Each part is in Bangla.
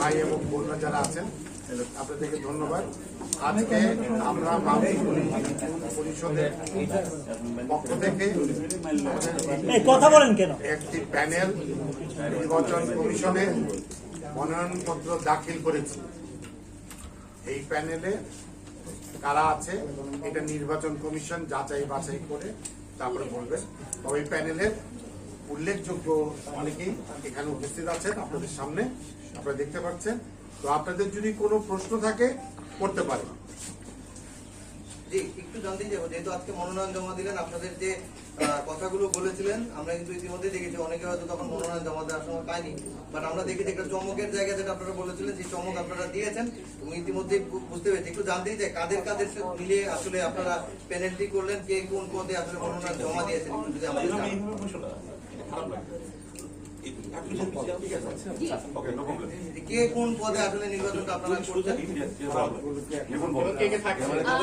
ভাই এবং বোনরা যারা আছেন আপনাদেরকে ধন্যবাদ। আজকে আমরা পরিষদের পক্ষ থেকে কথা বলেন কেন? একটি প্যানেল নির্বাচন কমিশনে মনোনয়নপত্র দাখিল করেছি। এই প্যানেলে কারা আছে এটা নির্বাচন কমিশন যাচাই বাছাই করে তারপরে বলবে। তবে প্যানেলের উল্লেখযোগ্য অনেকেই এখানে উপস্থিত আছেন আপনাদের সামনে, আপনারা দেখতে পাচ্ছেন। তো আপনাদের যদি কোনো প্রশ্ন থাকে, করতে পারেন। একটু জানতে চাইব, যেহেতু আজকে মনোনয়ন জমা দিলেন, আপনাদের যে কথাগুলো বলেছিলেন, আমরা কিন্তু ইতিমধ্যে দেখেছি, অনেকে হয়তো তখন মনোনয়ন জমা দেওয়ার সময় পায়নি। বাট আমরা দেখেছি একটা চমকের জায়গা যেটা আপনারা বলেছিলেন, সেই চমক আপনারা দিয়েছেন। এবং ইতিমধ্যে বুঝতে পেরেছি। একটু জানতেই চাই, কাদের কাদের মিলিয়ে আসলে আপনারা পেনাল্টি করলেন, কে কোন পদে আসলে মনোনয়ন জমা দিয়েছেন যদি আমাদের জানান। কে কোন পদে আসলে নির্বাচনটা আপনারা করছেন? কে কে থাকে আহ,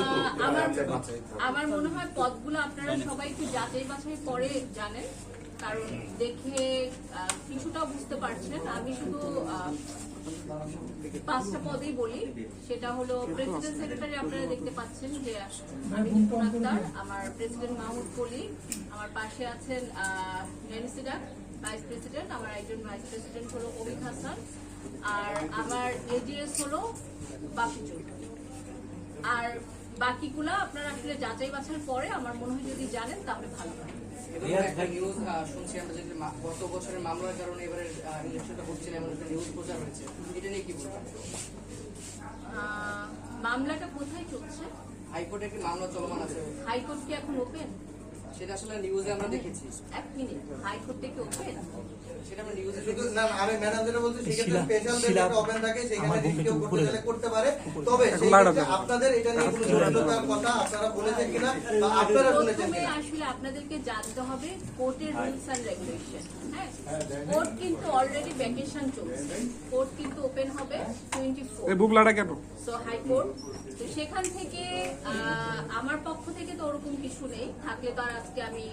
আমার মনে হয় পদগুলো আপনারা সবাই একটু যাচাই বাছাই পরে জানেন। কারণ দেখে আহ, কিছুটা বুঝতে পারছেন। আমি শুধু আহ, পাঁচটা পদেই বলি। সেটা হলো প্রেসিডেন্ট সেক্রেটারি আপনারা দেখতে পাচ্ছেন যে আক্তার আমার প্রেসিডেন্ট মাহমুদ কলি, আমার পাশে আছেন নেনিসিডা ভাইস প্রেসিডেন্ট আমার একজন ভাইস প্রেসিডেন্ট হলো অমিত হাসান, আর আমার এজিএস হলো চৌধুরী আর বাকিগুলা আপনারা আসলে যাচাই বাছাই পরে আমার মনে হয় যদি জানেন তাহলে ভালো হয়। নিউজ আহ, শুনছি আমরা যে গত বছরের মামলার কারণে এবারে ইলেকশনটা হচ্ছে না এমন একটা নিউজ প্রচার হয়েছে। এটা নিয়ে কি বলবেন? আহ, মামলাটা কোথায় চলছে? হাইকোর্টে একটি মামলা চলমান আছে? হাইকোর্ট কি এখন ওপেন সেটা আসলে নিউজে আমরা দেখেছি। এক মিনিট হাইকোর্ট থেকে ওপেন সেটা আমরা নিউজে শুধু না আমি ম্যাডাম যেটা বলছি সেক্ষেত্রে স্পেশাল একটা ওপেন থাকে সেখানে কেউ করতে চাইলে করতে পারে। তবে সেই আপনাদের এটা নিয়ে কোনো জটিলতার কথা আপনারা বলেছেন কিনা বা আপনারা শুনেছেন কিনা? আসলে আপনাদেরকে জানতে হবে কোর্টের রুলস অ্যান্ড রেগুলেশন হ্যাঁ? কোর্ট কিন্তু অলরেডি ভ্যাকেশন চলছে। কোর্ট কিন্তু ওপেন হবে। কেন? সো হাইকোর্ট তো সেখান থেকে আমার পক্ষ থেকে তো ওরকম কিছু নেই। থাকলে তো আর আজকে আমি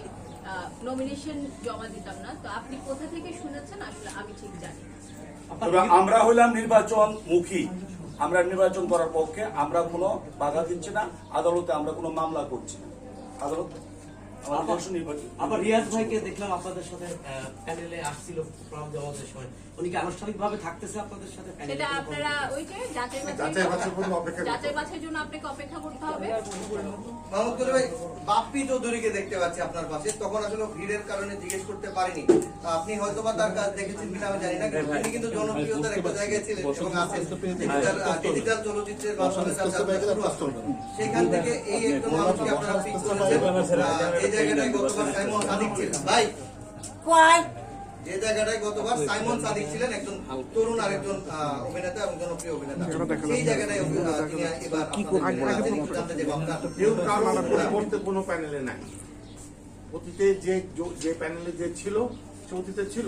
নমিনেশন জমা দিতাম না। তো আপনি কোথা থেকে শুনেছেন? আসলে আমি ঠিক জানি আমরা হইলাম নির্বাচন মুখী আমরা নির্বাচন করার পক্ষে আমরা কোনো বাধা দিচ্ছি না। আদালতে আমরা কোনো মামলা করছি না। আদালত আবার রিয়াজ ভাইকে দেখলাম আপনাদের সাথে প্যানেলে আসছিল ফর্ম জমাতের সময় উনি কি আনুষ্ঠানিক থাকতেছে আপনাদের সাথে? সেটা আপনারা ওই যে যাচাই যাচাই বাছাই বাছাই অপেক্ষা যাচাই বাছাইয়ের জন্য আপনাকে অপেক্ষা করতে হবে। মাহমুদ কলি ভাই বাপ্পি চৌধুরীকে দেখতে পাচ্ছি আপনার পাশে। তখন আসলে ভিড়ের কারণে জিজ্ঞেস করতে পারিনি। আপনি হয়তো বা তার কাজ দেখেছেন কিনা আমি জানি না তিনি কিন্তু জনপ্রিয়তার একটা জায়গায় ছিলেন এবং আছেন। ডিজিটাল ডিজিটাল চলচ্চিত্রের মাধ্যমে হয়। সেখান থেকে এই একজন মানুষকে আপনারা ফিক্স করেছেন। জায়গাটায় গতবার সাইমন সাদিক ছিলেন ভাই। যে জায়গাটায় গতবার সাইমন সাদিক ছিলেন একজন তরুণ আরেকজন অভিনেতা এবং জনপ্রিয় অভিনেতা। সেই জায়গাটায় তিনি এবার আপনাদের আছেন, একটু জানতে চাইব আপনার কারও পরিবর্তে প্যানেলে নাই। অতীতে যে যে প্যানেলে যে ছিল সে অতীতে ছিল।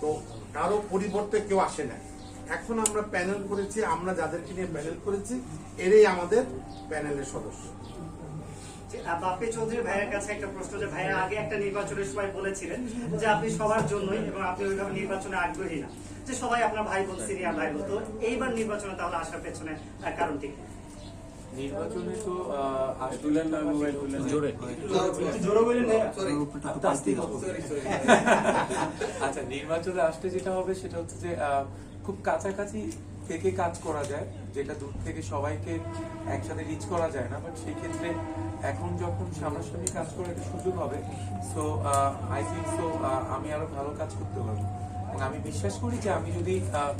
তো কারও পরিবর্তে কেউ আসে না এখন আমরা প্যানেল করেছি আমরা যাদেরকে নিয়ে প্যানেল করেছি এরাই আমাদের প্যানেলের সদস্য। বাপি চৌধুরী ভাইয়ের কাছে একটা প্রশ্ন যে ভাইয়া আগে একটা নির্বাচনের সময় বলেছিলেন যে আপনি সবার জন্যই এবং আপনি ওইভাবে নির্বাচনে আগ্রহী না। যে সবাই আপনার ভাই বোন সিনিয়র ভাই বোন। তো এইবার নির্বাচনে তাহলে আসার পেছনে কারণটি কি? নির্বাচনে তো আহ, না মোবাইল তুলেন জোরে। জোরে বলেন সরি সরি সরি আচ্ছা নির্বাচনে আসলে যেটা হবে সেটা হচ্ছে যে আহ, খুব কাছাকাছি থেকে কাজ করা যায় যেটা দূর থেকে সবাইকে একসাথে রিচ করা যায় না বাট সেই ক্ষেত্রে এখন যখন সামনাসামনি কাজ করার একটা সুযোগ হবে সো আই থিঙ্ক সো আমি আরও ভালো কাজ করতে পারব। এবং আমি বিশ্বাস করি যে আমি যদি আহ,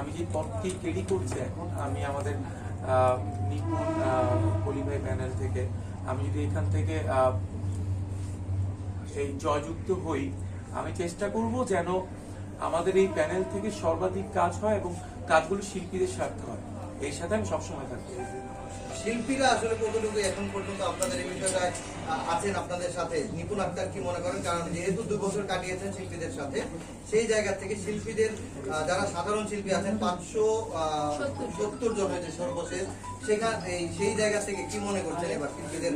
আমি যে পথটি ক্যারি করছি এখন আমি আমাদের আহ, নিপুণ কলিভাই প্যানেল থেকে আমি যদি এখান থেকে এই জয়যুক্ত হই আমি চেষ্টা করব যেন আমাদের এই প্যানেল থেকে সর্বাধিক কাজ হয় এবং কাজগুলো শিল্পীদের স্বার্থে হয়। এর সাথে আমি সবসময় থাকব শিল্পীরা আসলে কতটুকু এখন পর্যন্ত আপনাদের এই বিষয়টায় আ, আছেন আপনাদের সাথে? নিপুণ আক্তার কি মনে করেন? কারণ যেহেতু দু বছর কাটিয়েছেন শিল্পীদের সাথে সেই জায়গা থেকে শিল্পীদের যারা সাধারণ শিল্পী আছেন পাঁচশো সত্তর। সত্তর জন হয়েছে সর্বশেষ। সেখান এই সেই জায়গা থেকে কি মনে করছেন এবার শিল্পীদের?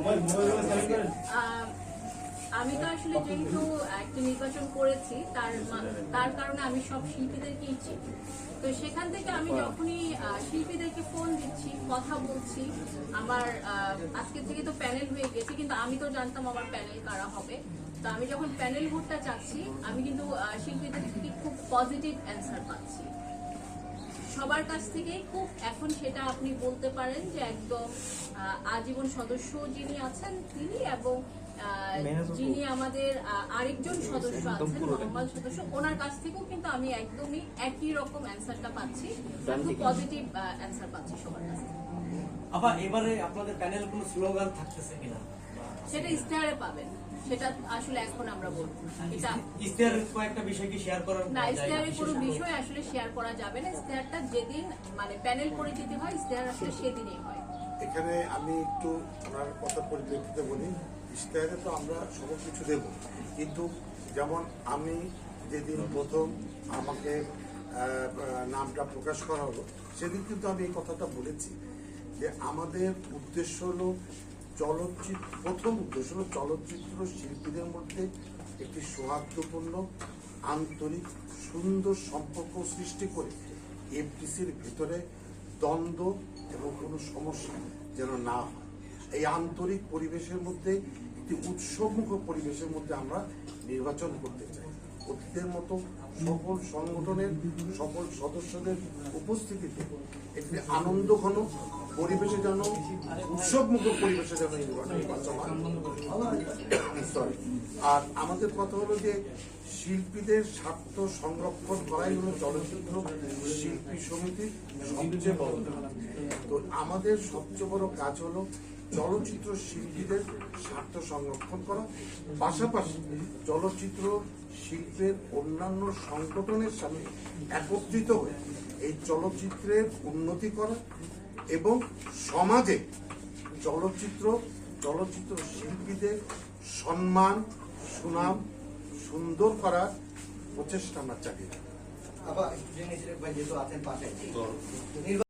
আমি তো আসলে যেহেতু একটা নির্বাচন করেছি তার তার কারণে আমি সব শিল্পীদেরকেই চিনি। তো সেখান থেকে আমি যখনই শিল্পীদেরকে ফোন দিচ্ছি কথা বলছি আমার আজকে থেকে তো প্যানেল হয়ে গেছে কিন্তু আমি তো জানতাম আমার প্যানেল কারা হবে। তো আমি যখন প্যানেল ভোটটা চাচ্ছি আমি কিন্তু শিল্পীদের থেকে খুব পজিটিভ অ্যান্সার পাচ্ছি। সবার কাছ থেকে খুব এখন সেটা আপনি বলতে পারেন যে একদম আজীবন সদস্য যিনি আছেন তিনি এবং যিনি আমাদের আরেকজন সদস্য আছেন নর্মাল সদস্য ওনার কাছ থেকেও কিন্তু আমি একদমই একই রকম অ্যান্সারটা পাচ্ছি খুব পজিটিভ অ্যান্সার পাচ্ছি সবার কাছ। থেকে আবার এবারে আপনাদের প্যানেল কোনো স্লোগান থাকতেছে কিনা? সেটা ইস্তাহারে পাবেন। সেটা আসলে এখন আমরা বলব। এটা ইস্তেহারের কয়েকটা বিষয় কি শেয়ার করার না ইস্তেহারের কোনো বিষয় আসলে শেয়ার করা যাবে না। ইস্তেহারটা যেদিন মানে প্যানেল পরিচিতি হয় ইস্তেহার আসলে সেদিনই হয়। এখানে আমি একটু ওনার কথা পরিপ্রেক্ষিতে বলি। ইশতেহারে তো আমরা সব কিছু দেব। কিন্তু যেমন আমি যেদিন প্রথম আমাকে নামটা প্রকাশ করা হলো, সেদিন কিন্তু আমি এই কথাটা বলেছি যে আমাদের উদ্দেশ্য হলো চলচ্চিত্র, প্রথম উদ্দেশ্য হলো চলচ্চিত্র শিল্পীদের মধ্যে একটি সৌহার্দ্যপূর্ণ, আন্তরিক, সুন্দর সম্পর্ক সৃষ্টি করে এফটিসির ভিতরে দ্বন্দ্ব এবং কোনো সমস্যা যেন না হয়। এই আন্তরিক পরিবেশের মধ্যে, একটি উৎসবমুখ পরিবেশের মধ্যে আমরা নির্বাচন করতে চাই। অতীতের মতো সকল সংগঠনের, সকল সদস্যদের উপস্থিতিতে একটি আনন্দঘন পরিবেশে যেন উৎসবমুখ পরিবেশে যেন নির্বাচন. আর আমাদের কথা হলো যে, শিল্পীদের স্বার্থ সংরক্ষণ করাই হলো চলচ্চিত্র শিল্পী সমিতির সবচেয়ে বড় তো আমাদের সবচেয়ে বড় কাজ হলো চলচ্চিত্র শিল্পীদের স্বার্থ সংরক্ষণ করা পাশাপাশি চলচ্চিত্র শিল্পের অন্যান্য সংগঠনের সাথে একত্রিত হয়ে এই চলচ্চিত্রের উন্নতি করা এবং সমাজে চলচ্চিত্র চলচ্চিত্র শিল্পীদের সম্মান সুনাম সুন্দর করার প্রচেষ্টা আমরা চালিয়ে যাব। আবার যেহেতু আছেন পাশে